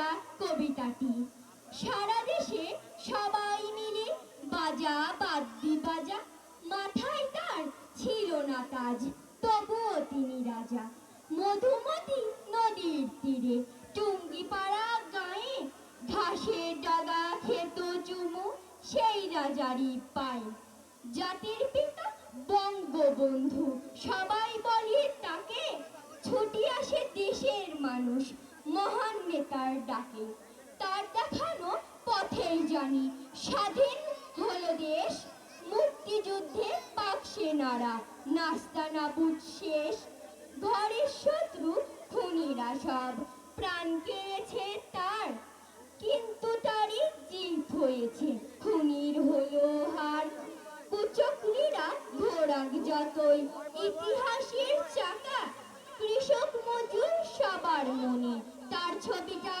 বাজা কবিতাটি। সারা দেশে সবাই মিলে বাজা বাদ্যি বাজা, মাথায় তার ছিল না তাজ, তবুও তিনি রাজা। মধুমতি নদীর তীরে টুঙ্গি পাড়া গায়ে ঘাসের ডগা খেত চুমু সেই রাজারই পায়। জাতির পিতা বঙ্গবন্ধু, সবাই বলে তাকে ছুটি আসে দেশের মানুষ। মহা নেতার ডাকে। তার দেখানো পথেই জানি, স্বাধীন হলো দেশ, মুক্তিযুদ্ধে পাক সেনারা, নাস্তা নাবুদ শেষ। ঘরের শত্রু, খুনিরা সব, প্রাণ কেড়েছে তার। কিন্তু তারই জিত হয়েছে খুনির হলো হার। কুচক্রীরা ঘোরাক যতই, ইতিহাসের চাকা, কৃষক মজুর সবার মনে। ছবিটা